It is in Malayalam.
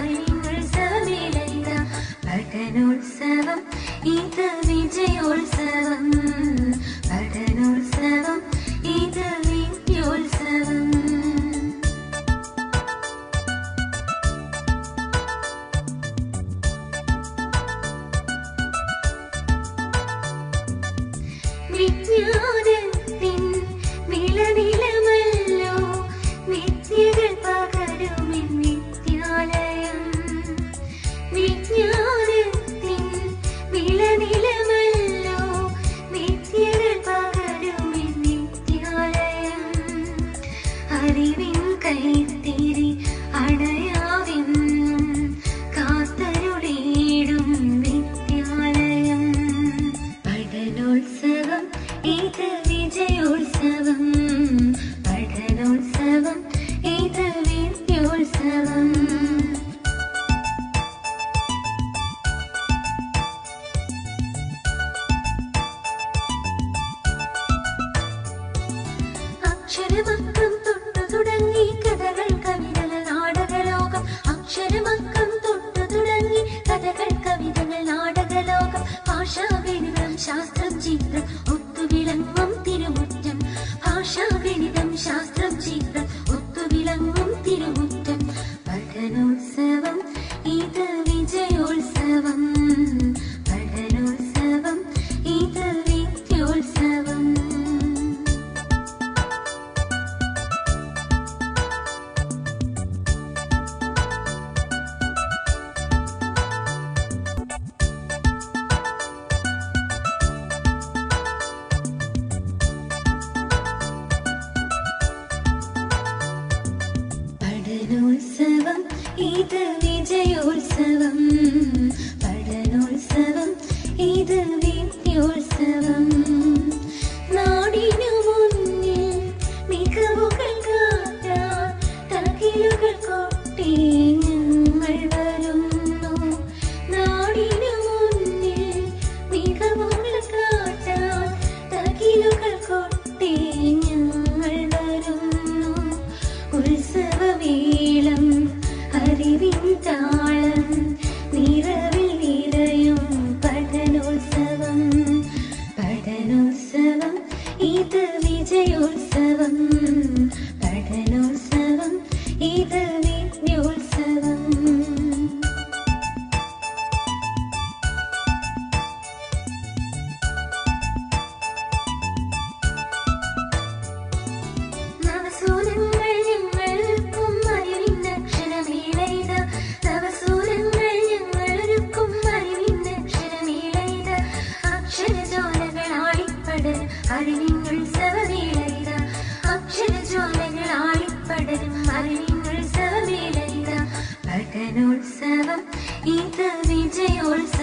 താരങ്ങളോത്സവമേളയിത പഠനോത്സവം ഇത് വിജയോത്സവം. പഠനോത്സവം ഇത് വിജയോത്സവം വിജ്ഞാന അക്ഷരമക്കം തൊട്ടു തുടങ്ങി കഥകൾ കവിതകൾ നാടകലോകം. അക്ഷരമക്കം ഇത് വിജയോത്സവം. 이 뜻인지 올세